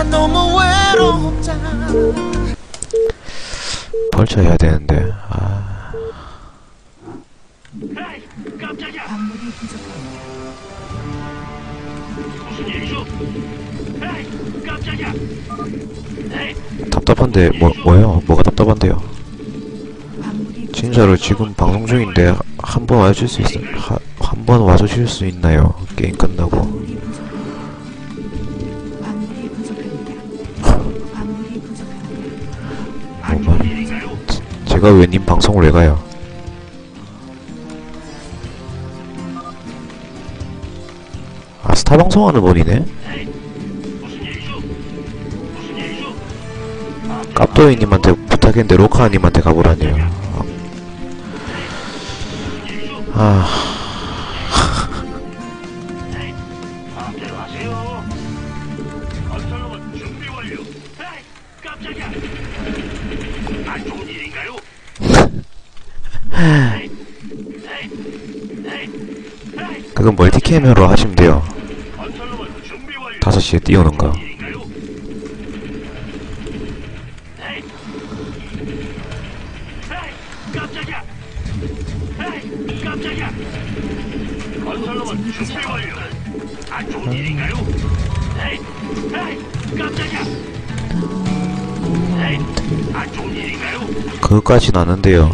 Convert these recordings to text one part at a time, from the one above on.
난 너무 외롭잖아 벌쳐 해야 되는데 아 답답한데 뭐 뭐예요? 뭐가 답답한데요? 진짜로 지금 방송 중인데 한 번 와줄 수 있어 한번 와주실 수 있나요? 게임 끝나고 제가 왜 님 방송을 왜 가요? 아 스타 방송하는 분이네? 깝도이님한테 부탁했는데 로카님한테 가보라네요 아 에이, 깜짝이야. 에이, 안 좋은 일인가요? 그것까진 아는데요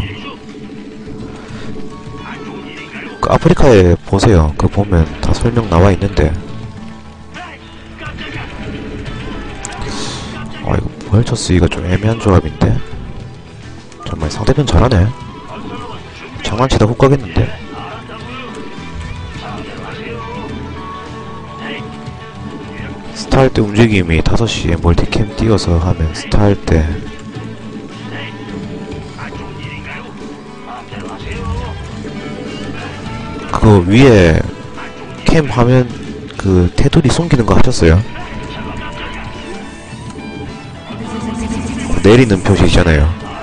그 아프리카에 보세요. 그 보면 다 설명 나와 있는데. 아 이거 벌처스 이거 좀 애매한 조합인데? 정말 상대편 잘하네. 장난치다 훅 가겠는데? 스타할 때 움직임이 5시에 멀티캠 띄워서 하면 스타할 때 그 위에 캠 화면 그 테두리 숨기는 거 하셨어요? 그 내리는 표시 있잖아요. 아.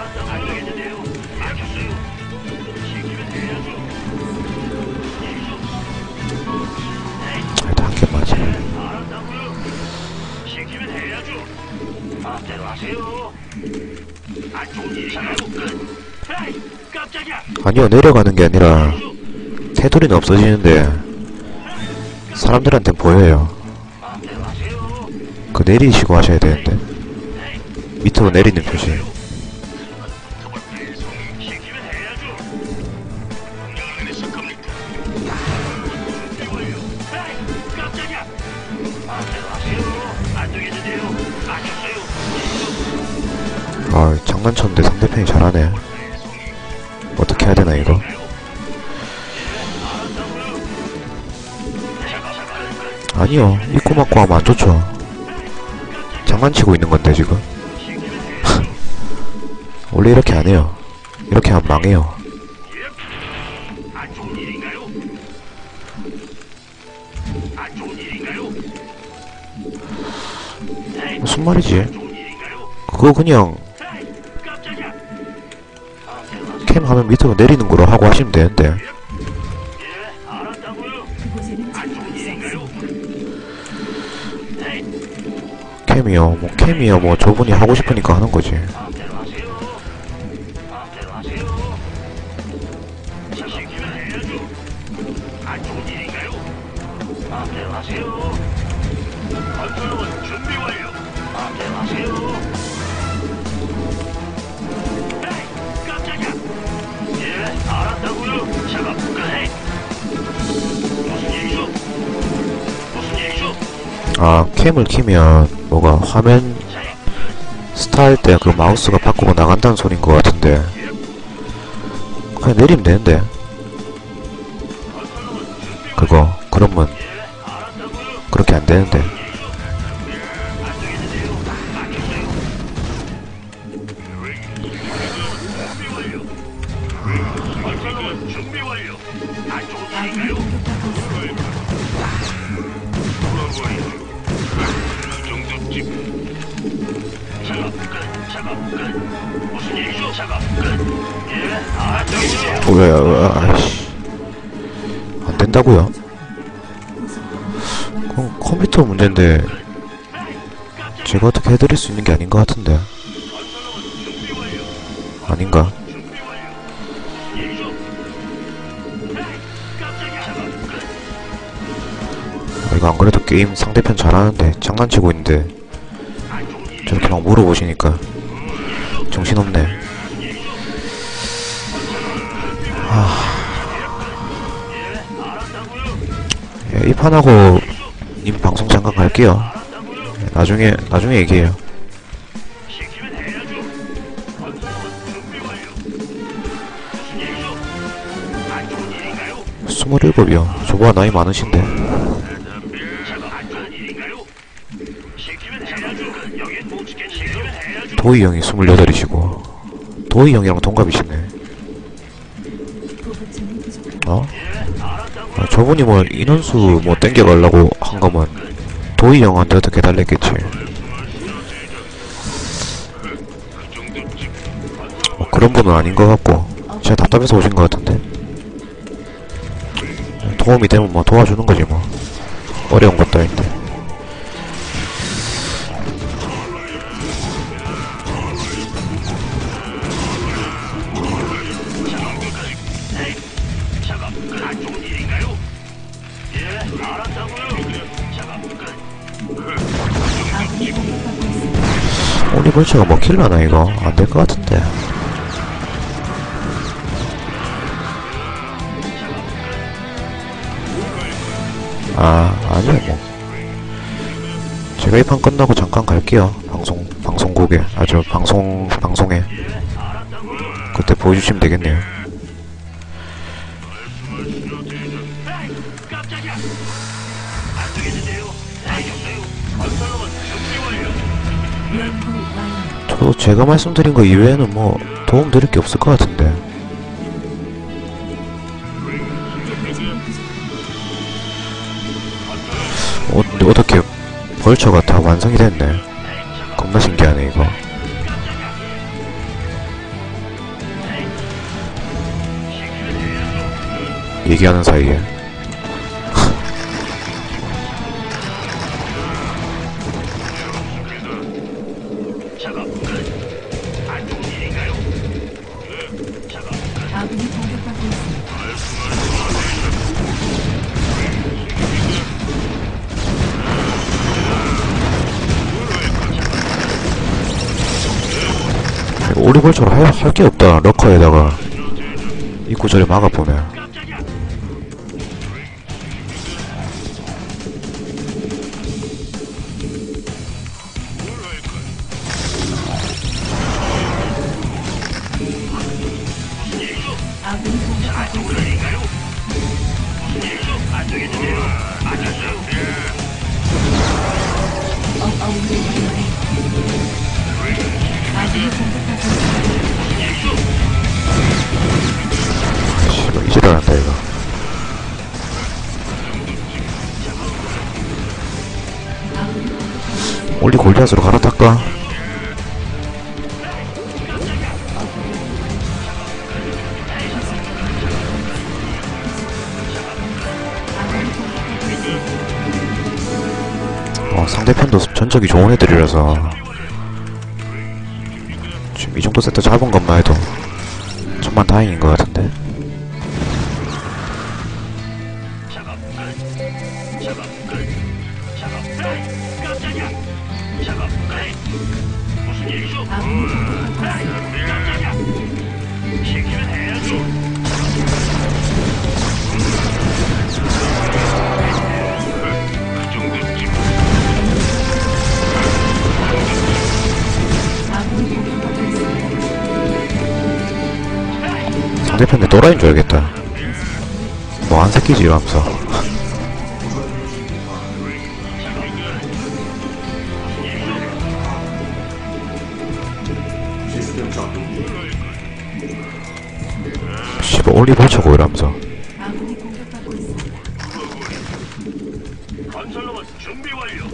아니요 내려가는 게 아니라 테두리는 없어지는데 사람들한테 보여요. 그 내리시고 하셔야 되는데 밑으로 내리는 표시? 아 장난쳤는데 상대편이 잘하네 어떻게 해야 되나 이거 아니요 입고 맞고 하면 안 좋죠 장난치고 있는 건데 지금 원래 이렇게 안 해요 이렇게 하면 망해요 무슨 말이지? 그거 그냥. 캠 하면 밑으로 내리는 거로 하고 하시면 되는데 캠이요 뭐 캠이요 뭐 저분이 하고 싶으니까 하는 거지 캠을 키면 뭐가 화면 스타 할때그 마우스가 바꾸고 나간다는 소린 것 같은데. 그냥 내리면 되는데. 그거 그러면 그렇게 안 되는데 문제인데 제가 어떻게 해드릴 수 있는 게 아닌 것 같은데. 아닌가? 아, 이거 안 그래도 게임 상대편 잘하는데 장난치고 있는데 저렇게 막 물어보시니까 정신없네. 하... 예, 이 판하고 님 방송 잠깐 갈게요 예, 나중에 나중에 얘기해요 시키면 해야죠. 건설로만 준비 완료. 무슨 일이죠? 안 좋은 일인가요? 27이요 저보다 나이 많으신데. 도희 형이 28이시고 도희 형이랑 동갑이시네. 어? 아, 저분이 뭐 인원수 뭐 땡겨가려고 한 거면 도희 형한테 어떻게 달랬겠지? 뭐 그런 분은 아닌 것 같고. 제가 답답해서 오신 것 같은데? 도움이 되면 뭐 도와주는 거지 뭐. 어려운 것도 아닌데 올리벌처가 먹힐라나 이거? 안 될 것 같은데. 아 아니요 뭐. 제가 이 판 끝나고 잠깐 갈게요. 방송 방송국에. 아주 방송 방송에. 그때 보여주시면 되겠네요 제가 말씀드린 거 이외에는 뭐 도움 드릴 게 없을 것 같은데. 어, 어떻게 벌처가 다 완성이 됐네. 겁나 신기하네 이거. 얘기하는 사이에 오리벌처로 할 게 없다. 러커에다가 입구 저리 막아보면 올리 골리앗으로 갈아탈까? 어, 상대편도 전적이 좋은 애들이라서 지금 이 정도 세트 잡은 것만 해도 천만 다행인 것 같은데 또라이인 줄 알겠다 뭐안 새끼지 이러면서 씨발 이러면서. 건설로만 준비 완료.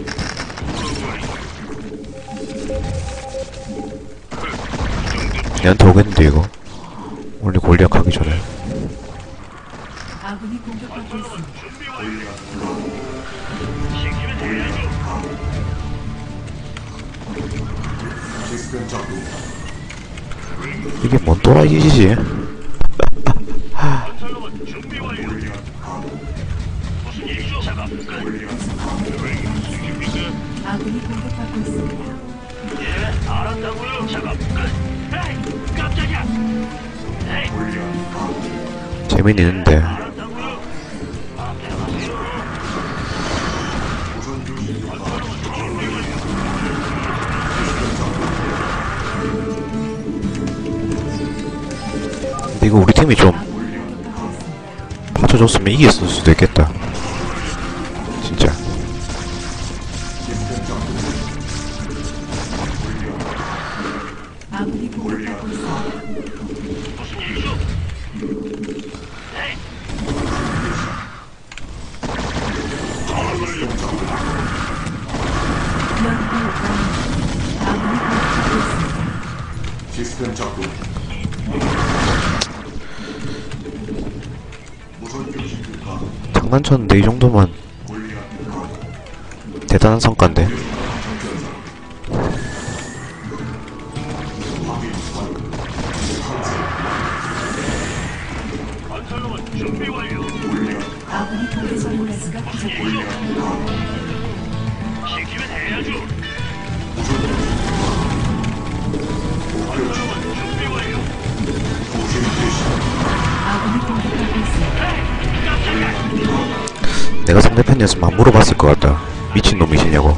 얘한테 오겠는데 이거 올리 골리앗 하기 전에 아군이 공격받고 있습니다. 이게 뭔? 작업 끝. 아군이 공격받고 있습니다. 예, 알았다고요. 작업 끝. 에이, 깜짝이야. 재미는 있는데. 근데 이거 우리 팀이 좀 받쳐줬으면 이겼을 수도 있겠다 진짜 장난쳤는데 이 정도면 대단한 성과인데 내가 상대편이었으면 안 물어봤을 것 같다. 미친놈이시냐고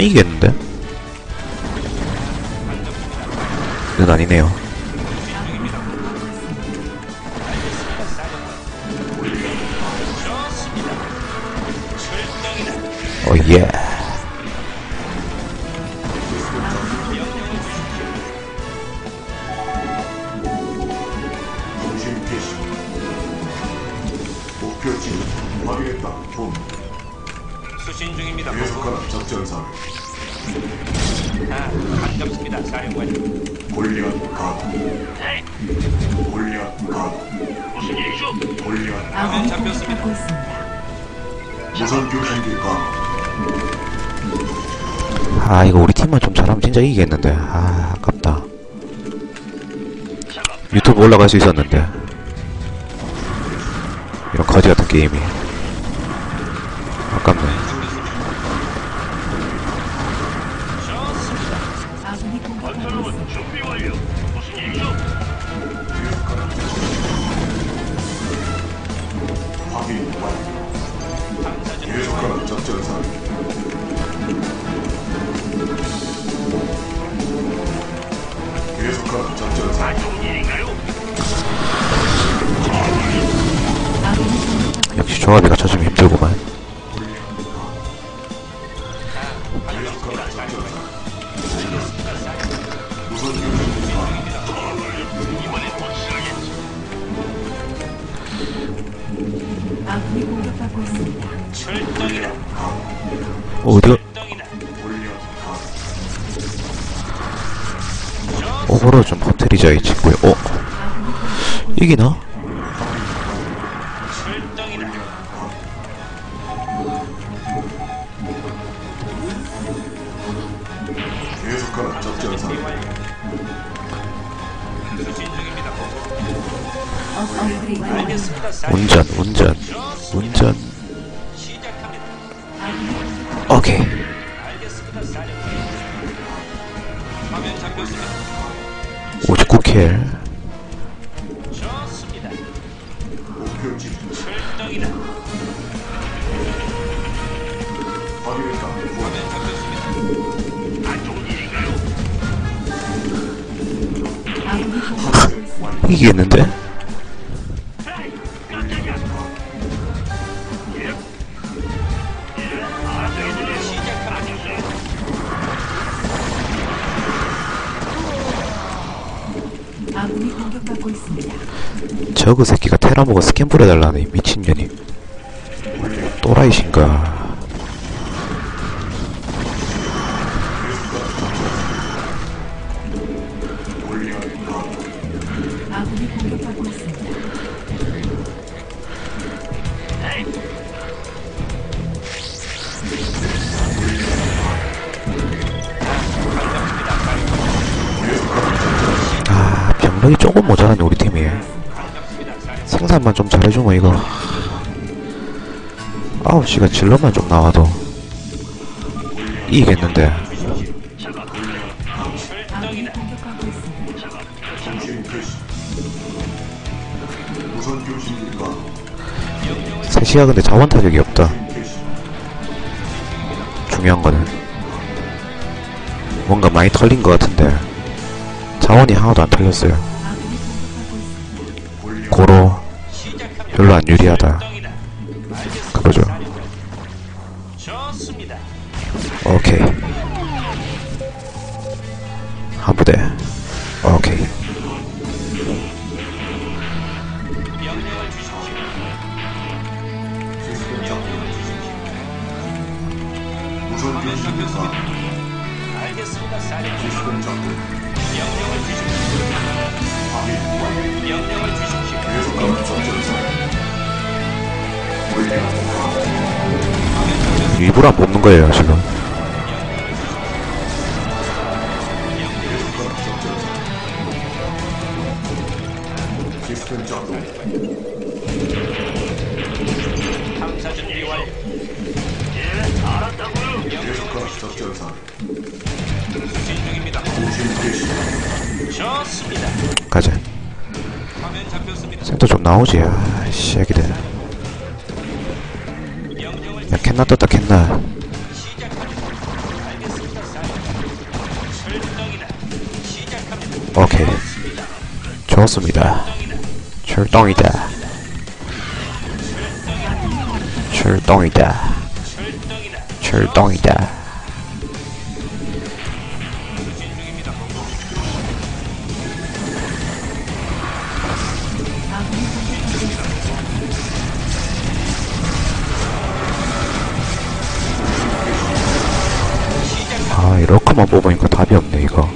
이기겠는데? 는 아니네요 골리앗 가 무슨 일이죠? 골리앗 아군이 잡혔습니다. 공격받고 있습니다. 무선 교신들과 아 이거 우리 팀만 좀 잘하면 진짜 이기겠는데 아 아깝다 유튜브 올라갈 수 있었는데 이런 거지 같은 게임이 아깝네 어, 어디가 출동이다. 오버로 좀 퍼뜨리자 이 친구야 어? 이기나? 출동이다. 어디일까? 화면 잡혔습니다. 이기겠는데? 저그 새끼가 테라모가 스캔 뿌려달라네 이 미친년이 또라이신가. 아 병력이 조금 모자라네 우리 팀이 생산만 좀 잘해주면 이거 9시간 질러만 좀 나와도 이기겠는데 아군이 공격받고 있습니다. 통신 개시 무선 교신기가 3시가 근데 자원 타격이 없다 중요한 거는 뭔가 많이 털린 것 같은데 자원이 하나도 안 털렸어요. 고로. 별로 안 유리하다. 그거죠. 오케이 한 부대 오케이. 무선. 알겠습니다. 사령관. 작동 명령을 주십시오. 명령을 주십시오. 일부러 안 뽑는 거예요 지금. 가자. 센터 좀 나오지 아 씨야기들 출동이다. 시작합니다. 오케이 좋습니다 출동이다 출동이다 출동이다. 아 이렇게만 뽑으니까 답이 없네 이거.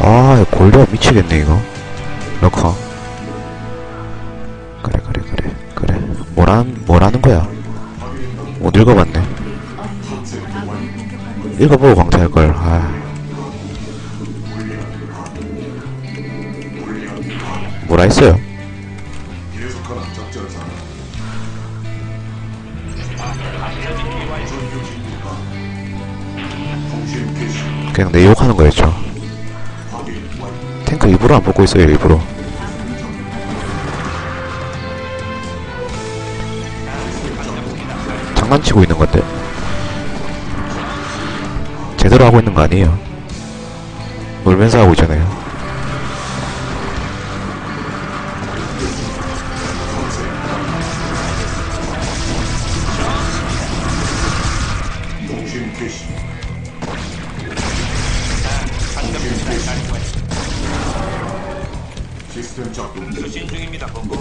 아 골드가 미치겠네 이거. 럭커. 그래 그래 그래 그래. 뭐란 뭐라는 거야? 못 읽어봤네. 읽어보고 광탈걸. 아 뭐라 했어요? 그냥 내 욕하는 거였죠. 탱크 일부러 안 뽑고 있어요 일부러 장난치고 있는 건데. 제대로 하고 있는 거 아니에요. 놀면서 하고 있잖아요 작동 수신 중입니다. 본부.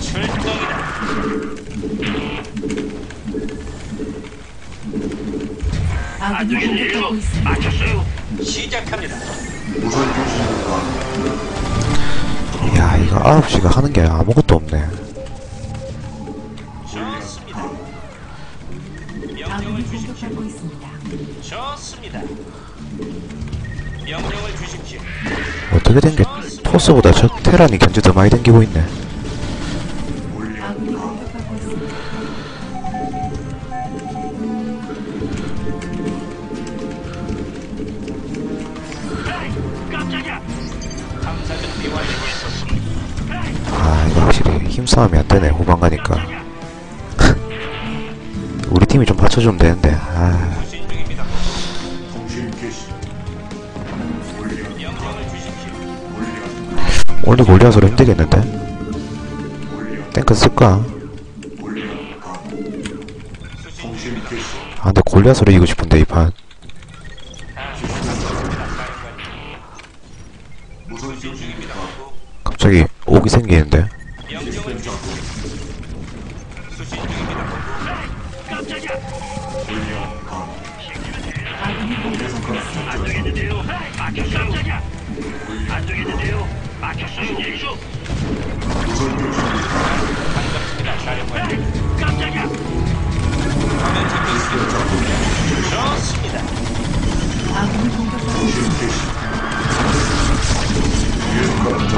출동이다. 아군이 공격받고 있습니다. 맞췄어요. 시작합니다. 무선 교신기가 이야 이거 9시가 하는 게 아무것도 없네 좋습니다. 명령을 주십시오. 공격받고 있습니다. 좋습니다. 명령을 주십시오. 어떻게 된게 포스보다 저 테란이 견제 더 많이 당기고 있네. 아 이거 확실히 힘싸움이 안되네 후반 가니까. 우리 팀이 좀 받쳐주면 되는데 아. 올리고 올려서로 힘들겠는데? 탱크 쓸까? 아 근데 골리앗으로 이기고 싶은데 이판 갑자기 옥이 생기는데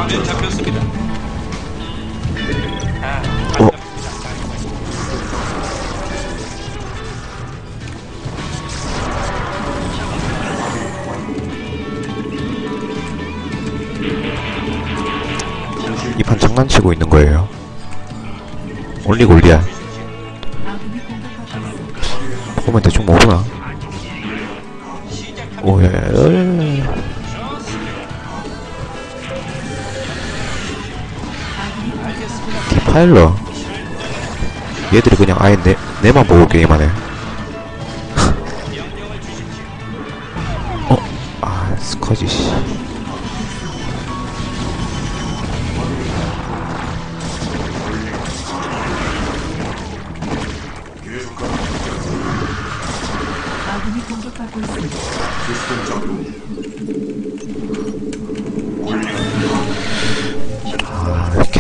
화면 잡혔습니다. 어. 이판 장난치고 있는 거예요. 올리 골리야. 어, 보면 대충 모르나? 타일러 얘들이 그냥 아예 내, 내만 보고 게임하네 어? 아 스커지 씨 아군이 공격하고 있습니다.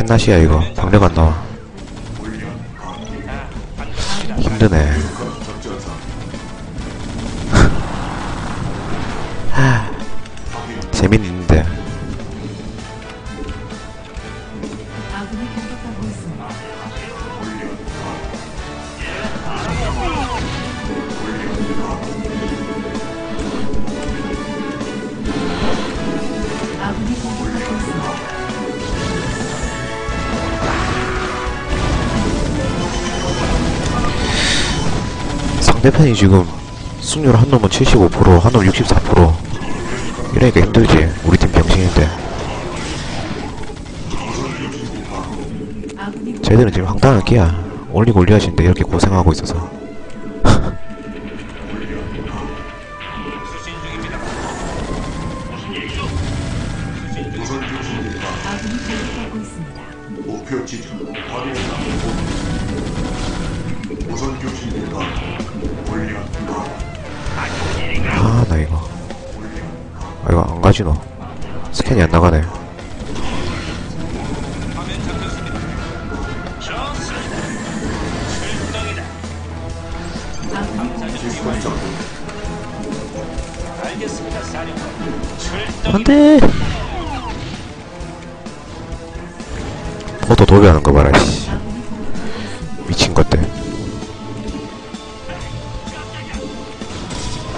캣낫이야 이거. 방력 안 나와. 힘드네. 재밌네 상대편이 지금 승률 한 놈은 75%, 한 놈 64%. 이러니까 힘들지. 우리 팀 병신인데. 쟤들은 지금 황당한 끼야. 올리고 올리아신데 이렇게 고생하고 있어서.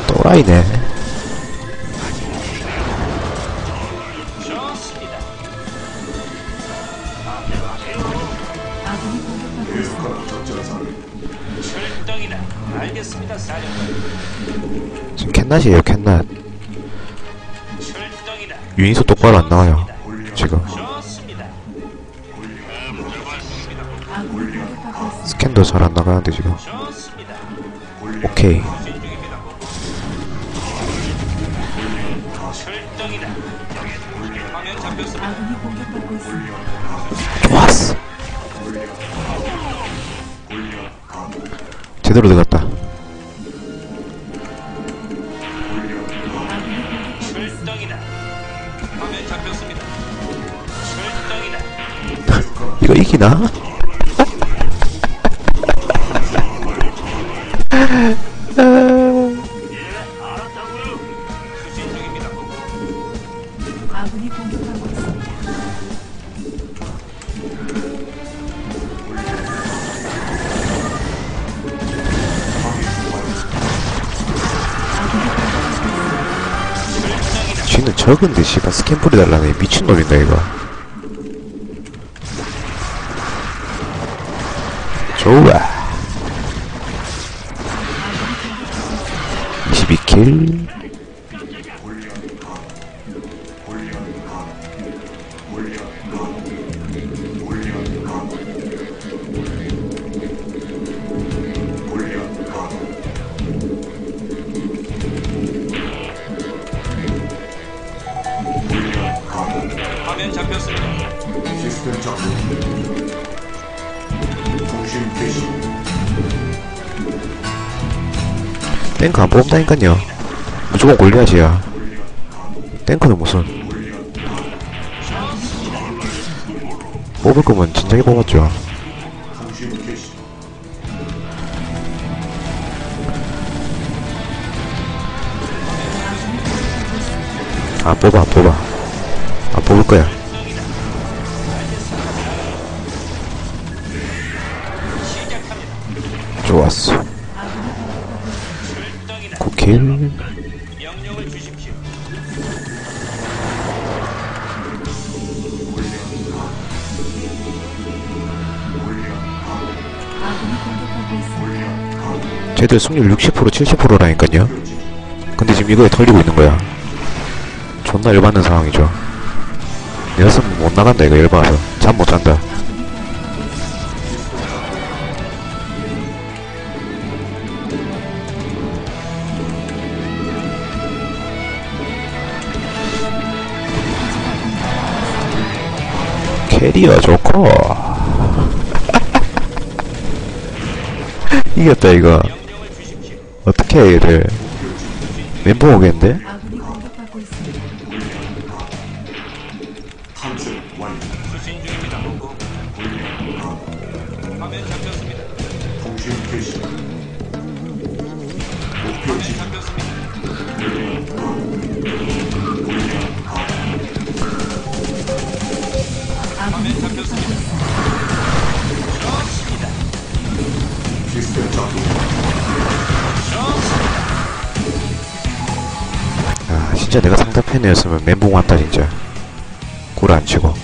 또라이네. 지금 캔낫이에요 캔낫. 유인소 똑바로 안 나와요 지금. 스캔도 잘 안 나가는데 지금. 오케이. 제대로 들어갔다. 이거 이기나? 적은데 씨발 스캠프리 달라네. 미친놈인가 이거. 좋아. 22킬. 작동 통신 개시. 탱크 안 뽑는다니깐요. 무조건 골리앗이야. 탱크는 무슨? 뽑을 거면 진작에 뽑았죠. 안 뽑아 안 뽑아. 안 뽑을 거야 출동이다. 9킬 명령을 주십시오. 아군이 공격받고 있습니다. 쟤들 승률 60% 70%라니까요 근데 지금 이거에 털리고 있는 거야 존나 열받는 상황이죠 내였으면 못 나간다 이거 열받아서 잠 못 잔다 캐리어 좋고 이겼다 이거. 어떻게 해 얘들 멘붕 오겠는데? 팬이었으면 멘붕 왔다 진짜 꿀안 치고. 아군이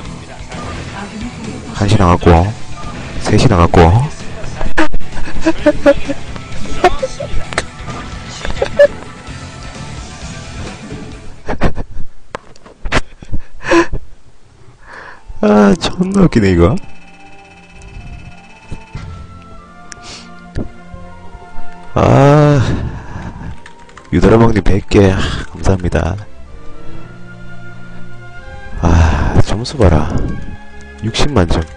공격받고 한시 나갔고. 셋이 나갔고. 아 존나 웃기네 이거. 아 유도라방님 100개 감사합니다. 아 점수 봐라. 60만점